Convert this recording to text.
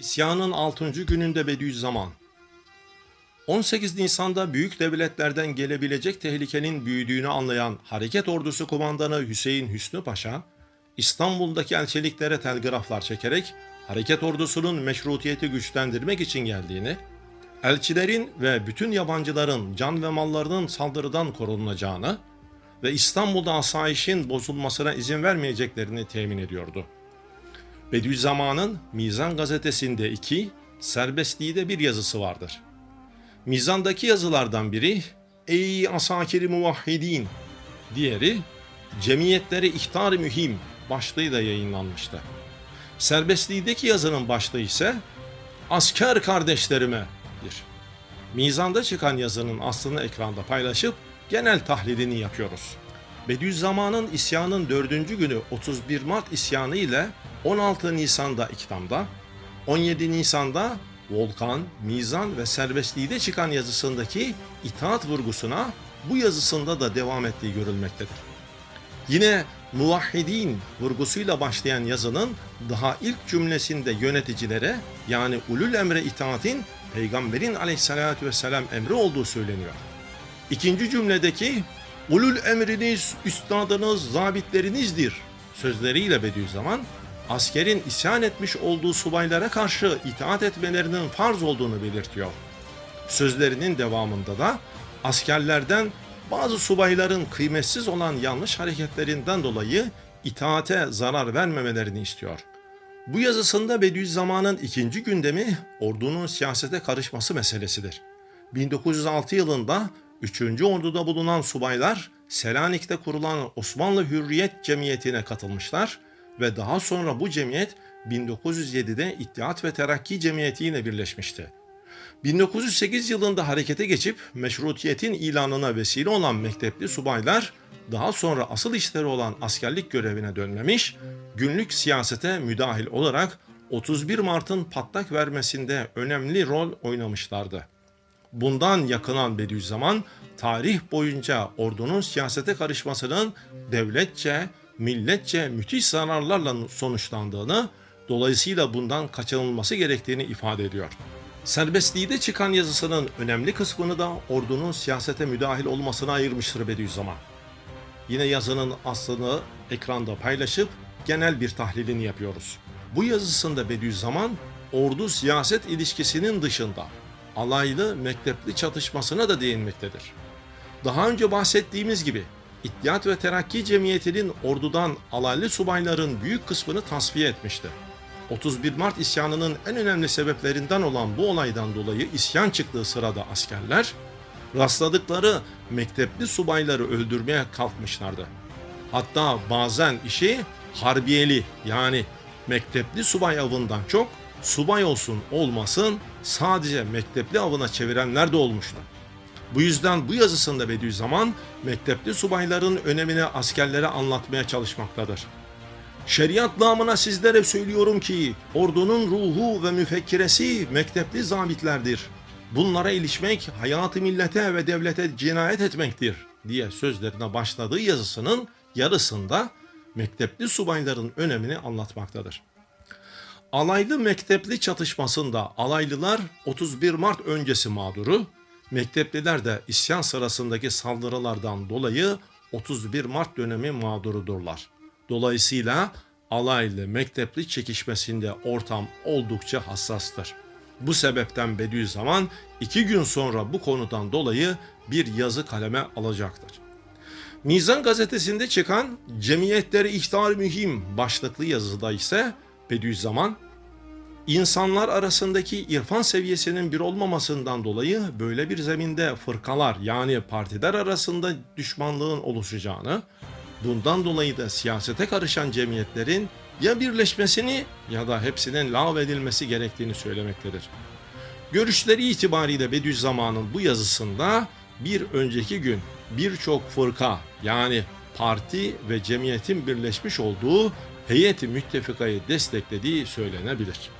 İsyanın 6. gününde Bediüzzaman 18 Nisan'da büyük devletlerden gelebilecek tehlikenin büyüdüğünü anlayan Hareket Ordusu Kumandanı Hüseyin Hüsnü Paşa, İstanbul'daki elçiliklere telgraflar çekerek Hareket Ordusu'nun meşrutiyeti güçlendirmek için geldiğini, elçilerin ve bütün yabancıların can ve mallarının saldırıdan korunacağını ve İstanbul'da asayişin bozulmasına izin vermeyeceklerini temin ediyordu. Bediüzzaman'ın Mizan gazetesinde iki, Serbestliği'de bir yazısı vardır. Mizan'daki yazılardan biri Ey asakiri muvahhidin, diğeri Cemiyetleri ihtar mühim başlığıyla yayınlanmıştı. Serbestliği'deki yazının başlığı ise Asker kardeşlerime'dir. Mizan'da çıkan yazının aslını ekranda paylaşıp genel tahlilini yapıyoruz. Bediüzzaman'ın isyanın dördüncü günü 31 Mart isyanı ile 16 Nisan'da iktamda, 17 Nisan'da Volkan, Mizan ve Serbestliği'de çıkan yazısındaki itaat vurgusuna bu yazısında da devam ettiği görülmektedir. Yine muvahhidin vurgusuyla başlayan yazının daha ilk cümlesinde yöneticilere yani ulul emre itaatin peygamberin aleyhissalatü vesselam emri olduğu söyleniyor. İkinci cümledeki ulul emriniz, üstadınız, zabitlerinizdir sözleriyle Bediüzzaman askerin isyan etmiş olduğu subaylara karşı itaat etmelerinin farz olduğunu belirtiyor. Sözlerinin devamında da askerlerden bazı subayların kıymetsiz olan yanlış hareketlerinden dolayı itaate zarar vermemelerini istiyor. Bu yazısında Bediüzzaman'ın ikinci gündemi ordunun siyasete karışması meselesidir. 1906 yılında 3. Ordu'da bulunan subaylar Selanik'te kurulan Osmanlı Hürriyet Cemiyeti'ne katılmışlar ve daha sonra bu cemiyet 1907'de İttihat ve Terakki Cemiyeti ile birleşmişti. 1908 yılında harekete geçip meşrutiyetin ilanına vesile olan mektepli subaylar daha sonra asıl işleri olan askerlik görevine dönmemiş, günlük siyasete müdahil olarak 31 Mart'ın patlak vermesinde önemli rol oynamışlardı. Bundan yakınan Bediüzzaman, tarih boyunca ordunun siyasete karışmasının devletçe, milletçe müthiş zararlarla sonuçlandığını, dolayısıyla bundan kaçınılması gerektiğini ifade ediyor. Serbestliği'de çıkan yazısının önemli kısmını da ordunun siyasete müdahil olmasına ayırmıştır Bediüzzaman. Yine yazının aslını ekranda paylaşıp genel bir tahlilini yapıyoruz. Bu yazısında Bediüzzaman ordu siyaset ilişkisinin dışında alaylı mektepli çatışmasına da değinmektedir. Daha önce bahsettiğimiz gibi İttihat ve Terakki Cemiyeti'nin ordudan alaylı subayların büyük kısmını tasfiye etmişti. 31 Mart isyanının en önemli sebeplerinden olan bu olaydan dolayı isyan çıktığı sırada askerler rastladıkları mektepli subayları öldürmeye kalkmışlardı. Hatta bazen işi harbiyeli yani mektepli subay avından çok subay olsun olmasın sadece mektepli avına çevirenler de olmuştu. Bu yüzden bu yazısında Bediüzzaman mektepli subayların önemini askerlere anlatmaya çalışmaktadır. Şeriat namına sizlere söylüyorum ki ordunun ruhu ve müfekkiresi mektepli zabitlerdir. Bunlara ilişmek hayatı millete ve devlete cinayet etmektir diye sözlerine başladığı yazısının yarısında mektepli subayların önemini anlatmaktadır. Alaylı mektepli çatışmasında alaylılar 31 Mart öncesi mağduru, mektepliler de isyan sırasındaki saldırılardan dolayı 31 Mart dönemi mağdurudurlar. Dolayısıyla alaylı mektepli çekişmesinde ortam oldukça hassastır. Bu sebepten Bediüzzaman iki gün sonra bu konudan dolayı bir yazı kaleme alacaktır. Mizan gazetesinde çıkan Cemiyetleri İhtar Mühim başlıklı yazıda ise Bediüzzaman İnsanlar arasındaki irfan seviyesinin bir olmamasından dolayı böyle bir zeminde fırkalar yani partiler arasında düşmanlığın oluşacağını, bundan dolayı da siyasete karışan cemiyetlerin ya birleşmesini ya da hepsinin lağvedilmesi gerektiğini söylemektedir. Görüşleri itibariyle Bediüzzaman'ın bu yazısında bir önceki gün birçok fırka yani parti ve cemiyetin birleşmiş olduğu heyeti müttefikayı desteklediği söylenebilir.